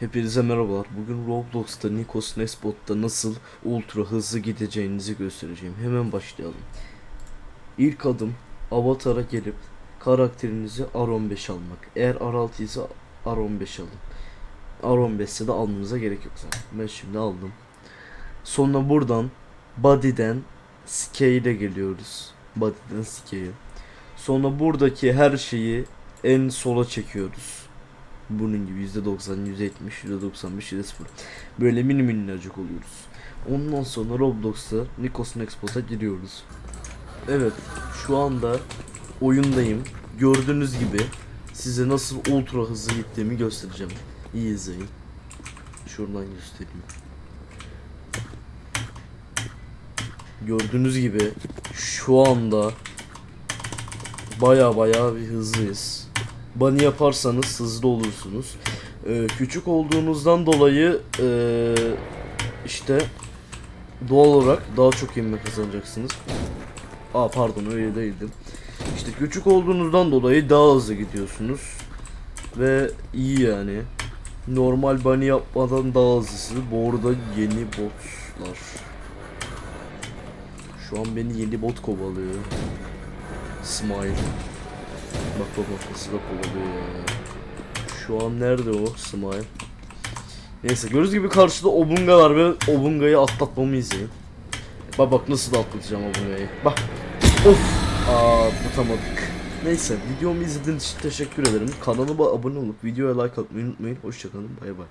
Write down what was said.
Hepinize merhabalar. Bugün Roblox'ta Nikos Nespot'ta nasıl ultra hızlı gideceğinizi göstereceğim. Hemen başlayalım. İlk adım avatara gelip karakterinizi R15 almak. Eğer R6 ise R15 alın. R15 ise de almanıza gerek yok. Ben şimdi aldım. Sonra buradan body'den scale'e geliyoruz. Body'den scale. Sonra buradaki her şeyi en sola çekiyoruz. Bunun gibi %90, %70, %95, %0. Böyle mini minnacık oluyoruz. Ondan sonra Roblox'ta Nikos Nexpot'a giriyoruz. Evet, şu anda oyundayım. Gördüğünüz gibi size nasıl ultra hızlı gittiğimi göstereceğim. İyi izleyin. Şuradan göstereyim. Gördüğünüz gibi şu anda baya baya bir hızlıyız. Bunny yaparsanız hızlı olursunuz. Ee, küçük olduğunuzdan dolayı ee, işte doğal olarak daha çok inme kazanacaksınız. Aa pardon öyle değildim. İşte küçük olduğunuzdan dolayı daha hızlı gidiyorsunuz. Ve iyi yani. Normal bunny yapmadan daha hızlısı. Bu arada yeni botlar. Şu an beni yeni bot kovalıyor. Smile. Bak bak bak nasıl. Şu an nerede o Smile? Neyse gördüğünüz gibi karşıda Obunga var ve Obunga'yı atlatmamı izleyin. Bak bak nasıl da atlatacağım Obunga'yı. Bak. Of. Aa tutamadık. Neyse videomu izlediğiniz için teşekkür ederim. Kanalıma abone olup videoya like atmayı unutmayın. Hoşçakalın. Bay bay.